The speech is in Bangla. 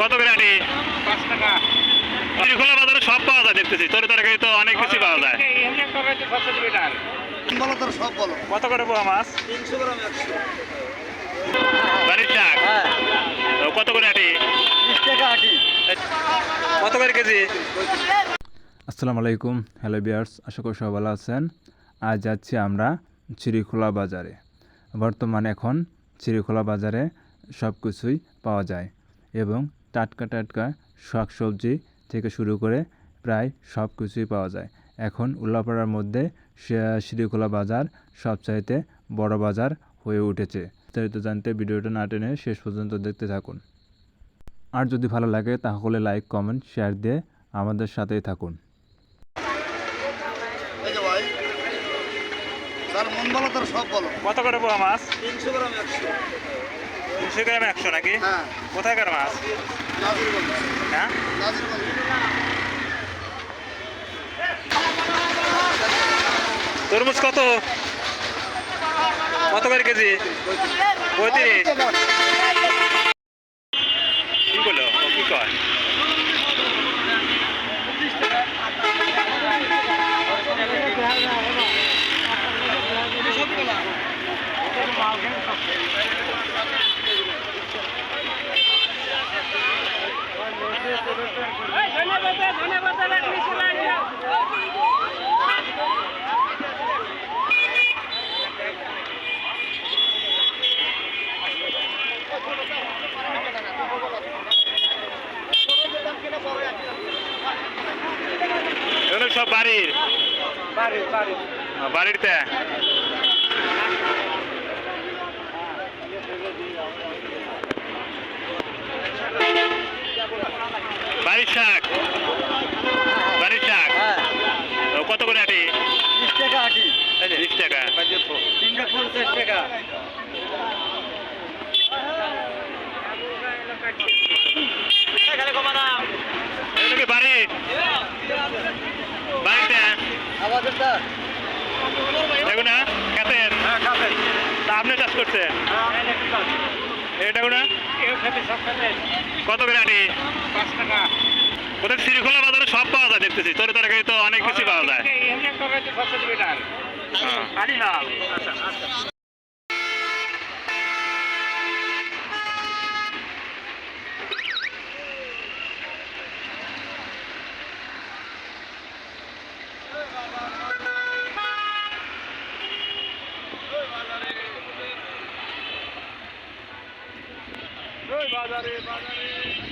কত করে আটি পাঁচ টাকা খোলা বাজারে সব পাওয়া যায় দেখতেছি। তোর তরকারি তো অনেক কিছু পাওয়া যায়। বলো তোর সব বলো? কত করে পোয়া মাছ? তিনশো গ্রাম একশো। বাড়ির শাক হ্যাঁ। কত করে আটি? বিশ টাকা আটি। কত করে কেজি? আসসালামু আলাইকুম হ্যালো বিয়ার্স আশা করি সবাই ভালো আছেন। আজ যাচ্ছি আমরা চিড়িখোলা বাজারে। বর্তমানে এখন চিড়িখোলা বাজারে সব কিছুই পাওয়া যায় এবং টাটকা টাটকা শাক সবজি থেকে শুরু করে প্রায় সব কিছুই পাওয়া যায়। এখন উল্লাপাড়ার মধ্যে শে- শিরিখোলা বাজার সবচাইতে বড় বাজার হয়ে উঠেছে। বিস্তারিত জানতে ভিডিওটা না টেনে শেষ পর্যন্ত দেখতে থাকুন। আর যদি ভালো লাগে তাহলে লাইক কমেন্ট শেয়ার দিয়ে আমাদের সাথেই থাকুন। তার মন বলো তোর সব বলো। কত করে পোয়া মাছ? তিনশো গ্রাম একশো। তিনশো গ্রাম একশো নাকি? হ্যাঁ। কোথাকার মাছ? হ্যাঁ? তরমুজ কত? কত করে কেজি? পঁয়ত্রিশ। কি করল? কি কয়? এগুলো সব বাড়ির? বাড়ি বাড়ি বাড়িতে বাড়ির শাক বাড়ির শাক হ্যাঁ কত করে আটি? বিশ টাকা আটি। বিশ টাকা। তিনটা পঞ্চাশ টাকা। বাড়ির বাড়িতে আমাদেরটা এগুলো খেতের হ্যাঁ আপনি চাষ করছেন? এটা কত পাঁচ টাকা কোথায় শ্রীখোলা বাজারে সব পাওয়া যায় দেখতেছি। তোর তরকারি তো অনেক কিছু পাওয়া যায়। বাজারে বাজারে।